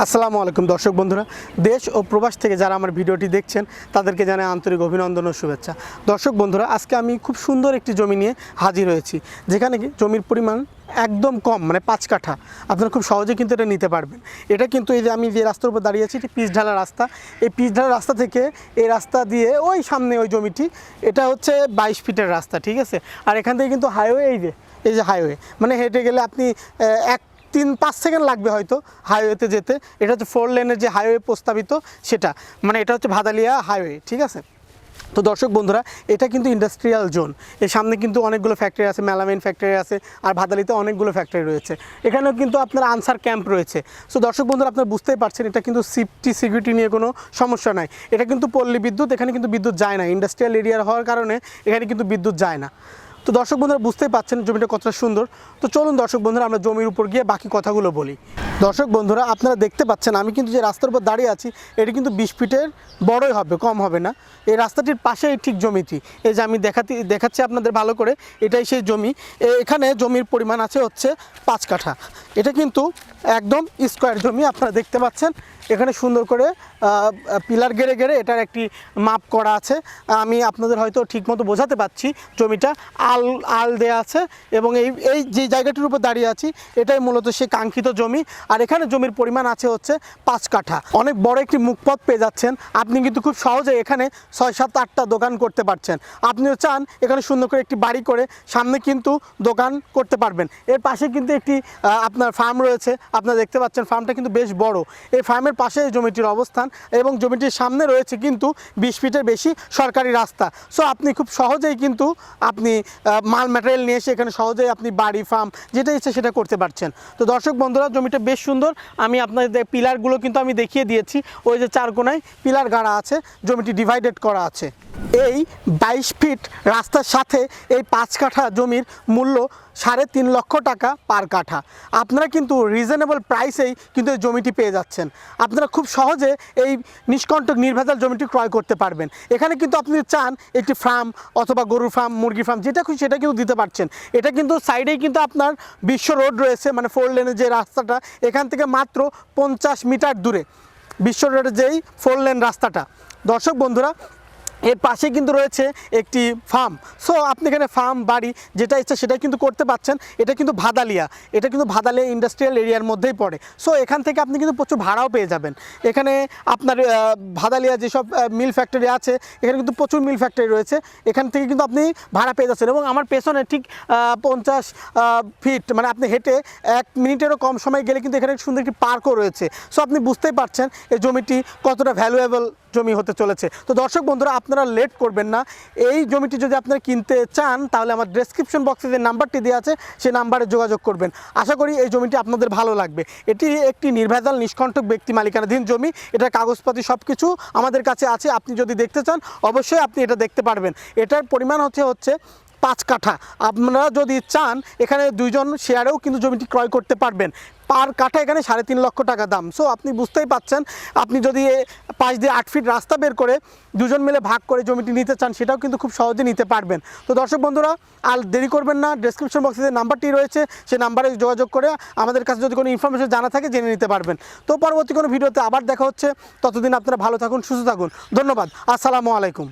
আসসালামু আলাইকুম দর্শক বন্ধুরা, দেশ ও প্রবাস থেকে যারা আমার ভিডিওটি দেখছেন, তাদেরকে জানাই আন্তরিক অভিনন্দন ও শুভেচ্ছা। দর্শক বন্ধুরা, আজকে আমি খুব সুন্দর একটি জমি নিয়ে হাজির হয়েছি, যেখানে কি জমির পরিমাণ একদম কম মানে পাঁচ কাঠা। আপনারা খুব সহজে কিন্তু এটা নিতে পারবেন। এটা কিন্তু এই যে আমি যে রাস্তার উপর দাঁড়িয়ে আছি, এটি পিচ ঢালা রাস্তা। এই পিচ ঢালা রাস্তা থেকে এই রাস্তা দিয়ে ওই সামনে ওই জমিটি, এটা হচ্ছে বাইশ ফিটের রাস্তা, ঠিক আছে? আর এখান থেকে কিন্তু হাইওয়ে এই যে এই যে হাইওয়ে মানে হেঁটে গেলে আপনি এক তিন, পাঁচ সেকেন্ড লাগবে হয়তো হাইওয়েতে যেতে। এটা হচ্ছে ফোর লেনের যে হাইওয়ে প্রস্তাবিত, সেটা। মানে এটা হচ্ছে ভাদালিয়া হাইওয়ে ঠিক আছে? তো দর্শক বন্ধুরা, এটা কিন্তু ইন্ডাস্ট্রিয়াল জোন এর সামনে কিন্তু অনেকগুলো ফ্যাক্টরি আছে মেলামেন ফ্যাক্টরি আছে, আর ভাদালিতে অনেকগুলো ফ্যাক্টরি রয়েছে। এখানেও কিন্তু আপনার আনসার ক্যাম্প রয়েছে। সো দর্শক বন্ধুরা, আপনারা বুঝতেই পারছেন, এটা কিন্তু সেফটি সিকিউরিটি নিয়ে কোনো সমস্যা নাই। এটা কিন্তু পল্লী বিদ্যুৎ, এখানে কিন্তু বিদ্যুৎ যায় না। ইন্ডাস্ট্রিয়াল এরিয়ার হওয়ার কারণে এখানে কিন্তু বিদ্যুৎ যায় না। তো দর্শক বন্ধুরা বুঝতেই পাচ্ছেন জমিটা কতটা সুন্দর। তো চলুন দর্শক বন্ধুরা আমরা জমির উপর গিয়ে বাকি কথাগুলো বলি। দর্শক বন্ধুরা, আপনারা দেখতে পাচ্ছেন, আমি কিন্তু যে রাস্তার উপর দাঁড়িয়ে আছি, এটি কিন্তু বিশ ফিটের বড়ই হবে, কম হবে না। এই রাস্তাটির পাশেই ঠিক জমিটি। এই যে আমি দেখাতে, দেখাচ্ছি আপনাদের ভালো করে, এটাই সেই জমি। এখানে জমির পরিমাণ আছে হচ্ছে পাঁচ কাঠা। এটা কিন্তু একদম স্কোয়ার জমি, আপনারা দেখতে পাচ্ছেন। এখানে সুন্দর করে পিলার গেড়ে গেড়ে এটার একটি মাপ করা আছে। আমি আপনাদের হয়তো ঠিকমতো বোঝাতে পারছি, জমিটা আল আল দেয়া আছে এবং এই এই যে জায়গাটির উপর দাঁড়িয়ে আছি, এটাই মূলত সে কাঙ্ক্ষিত জমি। আর এখানে জমির পরিমাণ আছে হচ্ছে পাঁচ কাঠা। অনেক বড় একটি মুখপথ পেয়ে যাচ্ছেন। আপনি কিন্তু খুব সহজে এখানে ছয়, সাত, আটটা দোকান করতে পারছেন। আপনিও চান এখানে সুন্দর করে একটি বাড়ি করে সামনে কিন্তু দোকান করতে পারবেন। এর পাশে কিন্তু একটি আপনার ফার্ম রয়েছে। আপনারা দেখতে পাচ্ছেন ফার্মটা কিন্তু বেশ বড়। এই ফার্মের পাশে জমিটির অবস্থান এবং জমিটির সামনে রয়েছে কিন্তু বিশ ফিটের বেশি সরকারি রাস্তা। সো আপনি খুব সহজেই কিন্তু আপনি মাল ম্যাটেরিয়াল নিয়ে এসে এখানে সহজেই আপনি বাড়ি ফার্ম যেটা ইচ্ছে সেটা করতে পারছেন। তো দর্শক বন্ধুরা, জমিটা বেশ সুন্দর। আমি আপনাদের পিলারগুলো কিন্তু আমি দেখিয়ে দিয়েছি। ওই যে চার কোনায় পিলার গাড়া আছে, জমিটি ডিভাইডেড করা আছে। এই বাইশ ফিট রাস্তার সাথে এই পাঁচ কাঠা জমির মূল্য সাড়ে তিন লক্ষ টাকা পার কাঠা। আপনারা কিন্তু রিজনেবল প্রাইসেই কিন্তু এই জমিটি পেয়ে যাচ্ছেন। আপনারা খুব সহজে এই নিষ্কণ্টক নির্ভেজাল জমিটি ক্রয় করতে পারবেন। এখানে কিন্তু আপনি চান একটি ফার্ম অথবা গরুর ফার্ম মুরগি ফার্ম যেটা খুশি সেটা কিন্তু দিতে পারছেন। এটা কিন্তু সাইডেই কিন্তু আপনার বিশ্ব রোড রয়েছে মানে ফোর লেনের যে রাস্তাটা, এখান থেকে মাত্র পঞ্চাশ মিটার দূরে। বিশ্ব রোডের যেই ফোর লেন রাস্তাটা। দর্শক বন্ধুরা এর পাশে কিন্তু রয়েছে একটি ফার্ম। সো আপনি এখানে ফার্ম, বাড়ি যেটা ইচ্ছা সেটাই কিন্তু করতে পাচ্ছেন এটা কিন্তু ভাদালিয়া। এটা কিন্তু ভাদালিয়া ইন্ডাস্ট্রিয়াল এরিয়ার মধ্যেই পড়ে। সো এখান থেকে আপনি কিন্তু প্রচুর ভাড়াও পেয়ে যাবেন। এখানে আপনার ভাদালিয়া যেসব মিল ফ্যাক্টরি আছে, এখানে কিন্তু প্রচুর মিল ফ্যাক্টরি রয়েছে। এখান থেকে কিন্তু আপনি ভাড়া পেয়ে যাচ্ছেন এবং আমার পেছনে ঠিক পঞ্চাশ ফিট মানে আপনি হেঁটে এক মিনিটেরও কম সময় গেলে কিন্তু এখানে সুন্দর একটি পার্কও রয়েছে। সো আপনি বুঝতেই পারছেন এই জমিটি কতটা ভ্যালুয়েবল জমি হতে চলেছে। তো দর্শক বন্ধুরা, আপনারা লেট করবেন না। এই জমিটি যদি আপনারা কিনতে চান, তাহলে আমার ডেসক্রিপশন বক্সে যে নাম্বারটি দেওয়া আছে সেই নাম্বারে যোগাযোগ করবেন। আশা করি এই জমিটি আপনাদের ভালো লাগবে। এটি একটি নির্ভেজাল, নিষ্কণ্টক ব্যক্তি মালিকানাধীন জমি। এটার কাগজপাতি সব কিছু আমাদের কাছে আছে। আপনি যদি দেখতে চান, অবশ্যই আপনি এটা দেখতে পারবেন। এটার পরিমাণ হচ্ছে হচ্ছে পাঁচ কাঠা। আপনারা যদি চান, এখানে দুইজন শেয়ারেও কিন্তু জমিটি ক্রয় করতে পারবেন। পার কাঠা এখানে সাড়ে তিন লক্ষ টাকা দাম। সো আপনি বুঝতেই পাচ্ছেন, আপনি যদি পাঁচ দিয়ে আট ফিট রাস্তা বের করে দুজন মিলে ভাগ করে জমিটি নিতে চান, সেটাও কিন্তু খুব সহজে নিতে পারবেন। তো দর্শক বন্ধুরা, আর দেরি করবেন না ডেসক্রিপশন বক্সে যে নাম্বারটি রয়েছে সেই নাম্বারে যোগাযোগ করে আমাদের কাছে যদি কোনো ইনফরমেশন জানা থাকে, জেনে নিতে পারবেন। তো পরবর্তী কোনো ভিডিওতে আবার দেখা হচ্ছে। ততদিন আপনারা ভালো থাকুন, সুস্থ থাকুন। ধন্যবাদ। আসসালামু আলাইকুম।